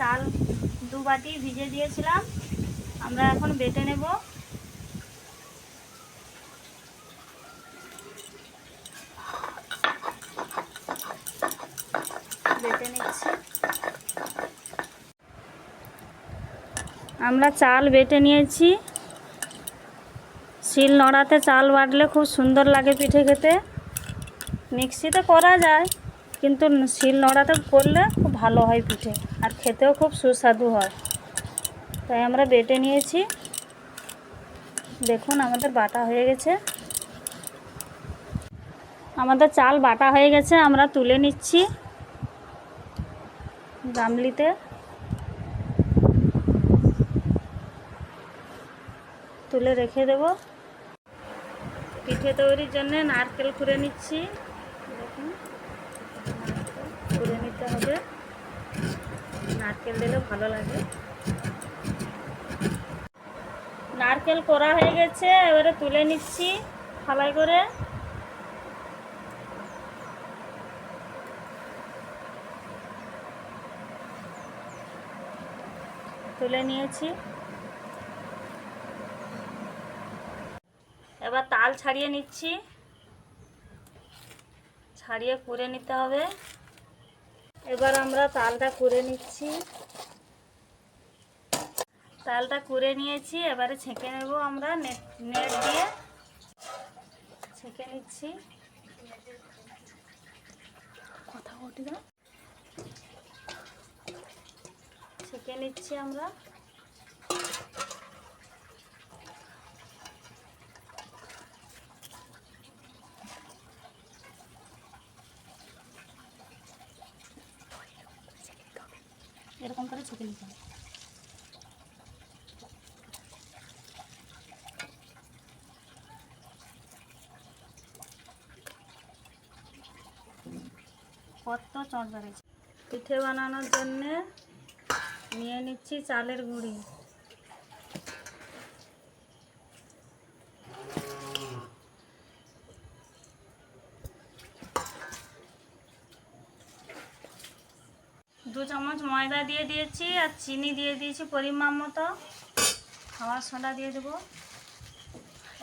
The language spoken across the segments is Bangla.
চাল দু বাটি ভিজে দিয়েছিলাম। আমরা এখন বেটে নেব। বেটে নিচ্ছি। আমরা চাল বেটে নিয়েছি। শিল নড়াতে চাল বাটলে খুব সুন্দর লাগে পিঠে খেতে। মিক্সিতে করা যায়, কিন্তু শিল নড়াতে করলে ভালো হয় পিঠে। আর খেতেও খুব সুস্বাদু হয়। তাই আমরা বেটে নিয়েছি। দেখুন, আমাদের বাটা হয়ে গেছে। আমাদের চাল বাটা হয়ে গেছে, আমরা তুলে নিচ্ছি গামলিতে। তুলে রেখে দেব। পিঠে তৈরির জন্য নারকেল খুঁড়ে নিচ্ছি। দেখুন খুঁড়ে নিতে হবে। নারকেল দিলে ভালো লাগে। নারকেল করা হয়ে গেছে, এবারে তুলে নিচ্ছি থালাই করে। তুলে নিয়েছি। এবার তাল ছাড়িয়ে নিচ্ছি। ছাড়িয়ে কুড়ে নিতে হবে। এবার আমরা তালটা করে নিচ্ছি। তালটা করে নিয়েছি, এবারে ছেঁকে নেব আমরা নেট নেট দিয়ে। ছেঁকে নিচ্ছি। কথা ছেঁকে নিচ্ছি আমরা। ছেঁকে নিতে কত চট পিঠে বানানোর জন্যে নিয়ে নিচ্ছি চালের গুঁড়ি। দু চামচ ময়দা দিয়ে দিয়েছি আর চিনি দিয়ে দিয়েছি পরিমাণ মতো। খাওয়ার সোডা দিয়ে দেবো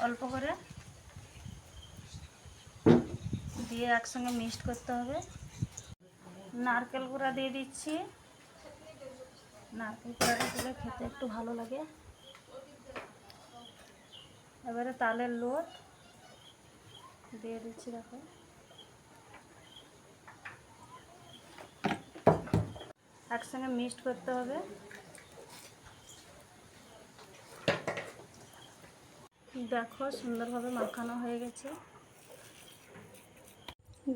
অল্প করে। দিয়ে একসঙ্গে মিক্সড করতে হবে। নারকেল গুঁড়া দিয়ে দিচ্ছি। নারকেল গুঁড়াটা দিলে খেতে একটু ভালো লাগে। এবারে তালের লোট। দিয়ে দিচ্ছি দেখো। একসঙ্গে মিক্সড করতে হবে। দেখো সুন্দরভাবে মাখানো হয়ে গেছে।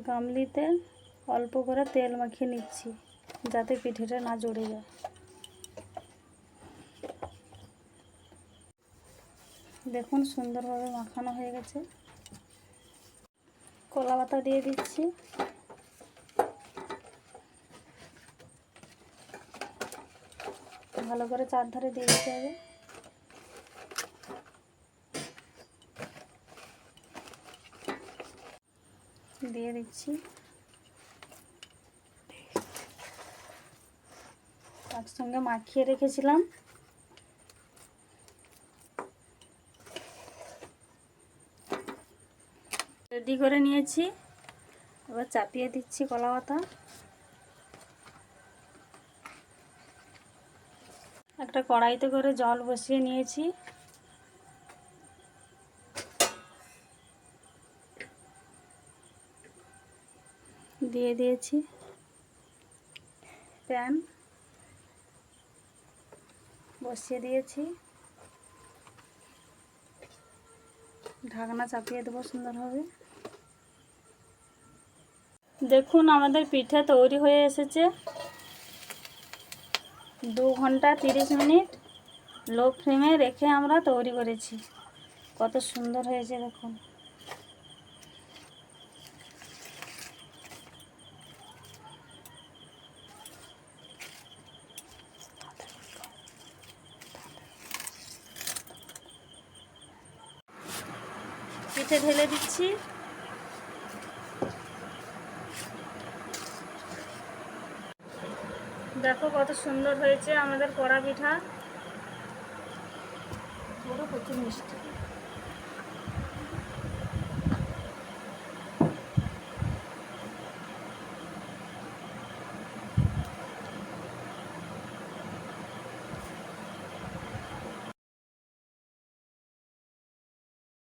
গামলিতে অল্প করে তেল মাখিয়ে নিচ্ছি, যাতে পিঠেটা না জড়ে যায়। দেখুন সুন্দরভাবে মাখানো হয়ে গেছে। কলা পাতা দিয়ে দিচ্ছি। ভালো করে চারধারে দিয়ে দিতে হবে। দিয়ে দিচ্ছি। একসঙ্গে মাখিয়ে রেখেছিলাম। রেডি করে নিয়েছি। এবার চাপিয়ে দিচ্ছি কলা পাতা। একটা কড়াইতে করে জল বসিয়ে নিয়েছি। দিয়ে দিয়েছি প্যান। বসিয়ে দিয়েছি। ঢাকনা চাপিয়ে দেবো সুন্দরভাবে। দেখুন আমাদের পিঠে তৈরি হয়ে এসেছে। দু ঘণ্টা তিরিশ মিনিট লো ফ্লেমে রেখে আমরা তৈরি করেছি। কত সুন্দর হয়েছে, দেখুন। পিঠে ঢেলে দিচ্ছি। দেখো কত সুন্দর হয়েছে আমাদের কড়া পিঠা। প্রচুর মিষ্টি।